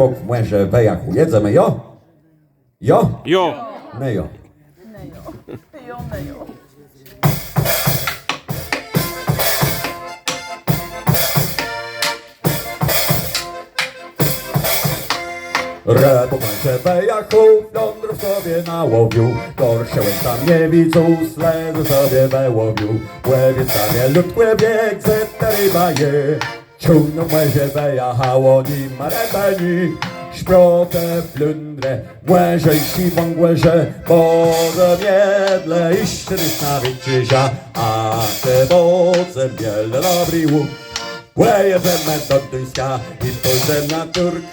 Bok w młeże wejachu. Jedzemy jo? Jo? Jo! Ne jo. Jo, nej, jo. Rebo młeże wejachu, dądrów sobie nałowił. Dorszełem tam nie widzą, sledu sobie wełowił. Łewie stanie lud łewiek, zeta ryba je. Ciągną młeże wejachało, nim marebeni. Szprotę, plundrę, młeże i siwą młeże, Boże miedle i szczerys na wyczyża, a te bodze miele dobry łuk. Łejedziemy do Duńska i pójdę na Turk.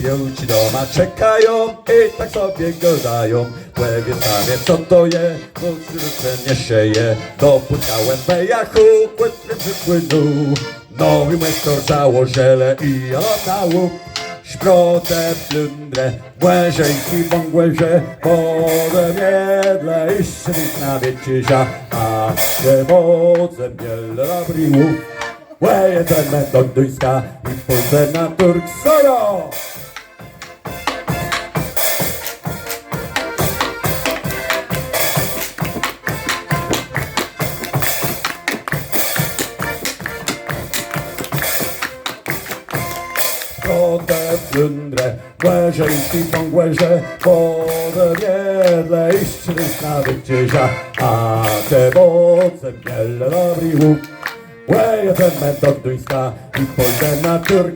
Białci doma czekają i tak sobie gadają. Łewie same co to je, bo nie sieje. Dopłynąłem bejachu, płytwy wypłynął. Nowy mestor założele i łup. Szprotę, plundrę, łeże i kibą łeże, wodę miedle i szczyt na wieczyża, a te wodze miele dobry łuk. Łejedziemy do Duńska i pójdę na Turk solo! Wodę plundrę, łeże i pipą łeże, wodę miedle i szczyt na wyczyża, a te wodze miele dobry łuk. Łejedziemy do Duńska i pójdę na Turk